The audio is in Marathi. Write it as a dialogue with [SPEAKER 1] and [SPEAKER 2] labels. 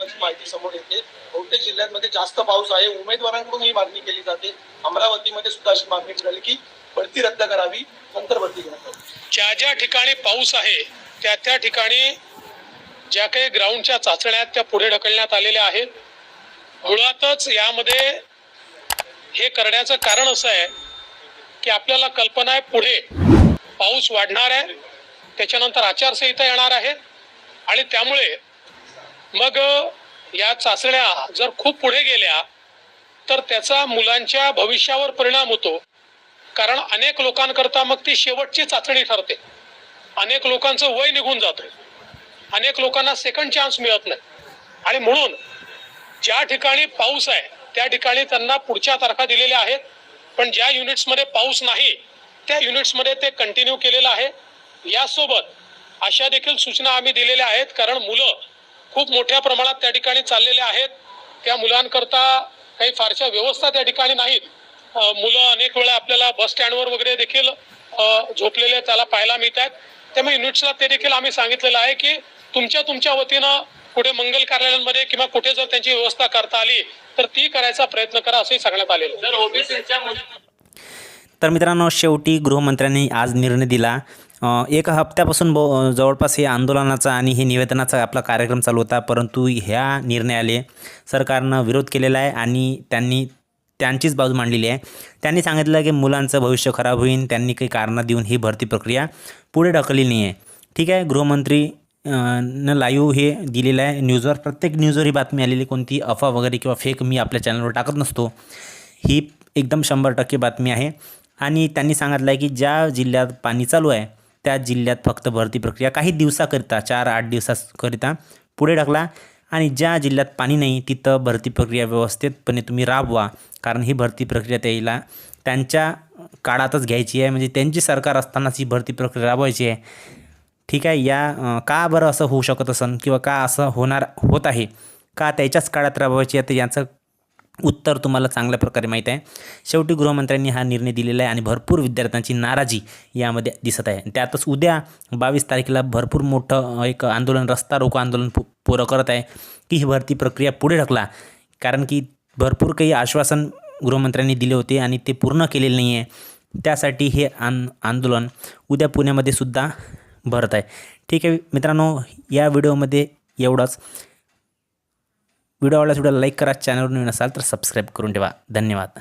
[SPEAKER 1] माहिती समोर येते. बहुतेक जिल्ह्यांमध्ये जास्त पाऊस आहे. उमेदवारांकडून ही मागणी केली जाते. अमरावतीमध्ये सुद्धा अशी मागणी झाली की भरती रद्द करावी नंतर भरती
[SPEAKER 2] ज्या ज्या ठिकाणी पाऊस आहे त्या त्या ठिकाणी ज्या काही ग्राउंडच्या चाचण्या आहेत त्या पुढे ढकलण्यात आलेल्या आहेत. मुळातच यामध्ये हे करण्याचं कारण असं आहे की आपल्याला कल्पना आहे पुढे पाऊस वाढणार आहे. त्याच्यानंतर आचारसंहिता येणार आहे. आणि त्यामुळे मग या चाचण्या जर खूप पुढे गेल्या तर त्याचा मुलांच्या भविष्यावर परिणाम होतो. कारण अनेक लोकांकरता मग ती शेवटची चाचणी ठरते. अनेक लोकांचं वय निघून जातं अनेक लोकांना सेकंड चान्स मिळत नाही. आणि म्हणून ज्या ठिकाणी पाऊस आहे त्या ठिकाणी त्यांना पुढच्या तारखा दिलेल्या आहेत. पण ज्या युनिट्समध्ये पाऊस नाही त्या युनिट्समध्ये ते कंटिन्यू केलेलं आहे. यासोबत अशा देखील सूचना आम्ही दिलेल्या आहेत. कारण मुलं खूप मोठ्या प्रमाणात त्या ठिकाणी चाललेले आहेत. त्या मुलांकरता काही फारशा व्यवस्था त्या ठिकाणी नाहीत. मुलं अनेक वेळा आपल्याला बस स्टँडवर वगैरे देखील झोपलेले त्याला पाहायला मिळत आहेत त्यामुळे युनिट्सला ते देखील आम्ही सांगितलेलं आहे की तुमच्या तुमच्या वतीनं कुठे मंगल कार्यालयांमध्ये किंवा कुठे जर त्यांची व्यवस्था करता आली तर ती करायचा प्रयत्न करा असंही सांगण्यात आलेलं
[SPEAKER 3] तर मित्रांनो शेवटी गृहमंत्र्यांनी आज निर्णय दिला. एका हप्त्यापासून ब जवळपास हे आंदोलनाचा आणि हे निवेदनाचा आपला कार्यक्रम चालू होता परंतु ह्या निर्णयाले सरकारनं विरोध केलेला आहे आणि त्यांनी त्यांचीच बाजू मांडलेली आहे. त्यांनी सांगितलं की मुलांचं भविष्य खराब होईल त्यांनी काही कारणं देऊन ही भरती प्रक्रिया पुढे ढकलली नाही आहे ठीक आहे गृहमंत्री न लाईव्ह हे दिलेलं आहे न्यूजवर. प्रत्येक न्यूजवर ही बातमी आलेली कोणती अफवा वगैरे किंवा फेक मी आपल्या चॅनलवर टाकत नसतो. ही एकदम शंभर टक्के बातमी आहे. आणि त्यांनी सांगितलं आहे की ज्या जिल्ह्यात पाणी चालू आहे त्या जिल्ह्यात फक्त भरती प्रक्रिया काही दिवसाकरिता चार आठ दिवसाकरिता पुढे ढकला आणि ज्या जिल्ह्यात पाणी नाही तिथं भरती प्रक्रिया व्यवस्थितपणे तुम्ही राबवा. कारण ही भरती प्रक्रिया त्याला त्यांच्या काळातच घ्यायची आहे. म्हणजे त्यांची सरकार असतानाच ही भरती प्रक्रिया राबवायची आहे. ठीक आहे? या का बरं असं होऊ शकत असन? किंवा का असं होणार होत आहे? का त्याच्याच काळात राबवायची आहे? तर याचं उत्तर तुम्हाला चांगल्या प्रकारे माहीत आहे. शेवटी गृहमंत्र्यांनी हा निर्णय दिलेला आहे आणि भरपूर विद्यार्थ्यांची नाराजी यामध्ये दिसत आहे. त्यातच उद्या बावीस तारखेला भरपूर मोठं एक आंदोलन रस्ता रोको आंदोलन पु पोरं करत आहे की ही भरती प्रक्रिया पुढे ढकला. कारण की भरपूर काही आश्वासन गृहमंत्र्यांनी दिले होते आणि ते पूर्ण केलेले नाही आहे त्यासाठी हे आन आंदोलन उद्या पुण्यामध्ये सुद्धा भरत आहे. ठीक आहे मित्रांनो या व्हिडिओमध्ये एवढंच. व्हिडिओ आवडल्यास व्हिडिओला लाईक करा चॅनलवर नवीन असाल तर सबस्क्राईब करून ठेवा. धन्यवाद.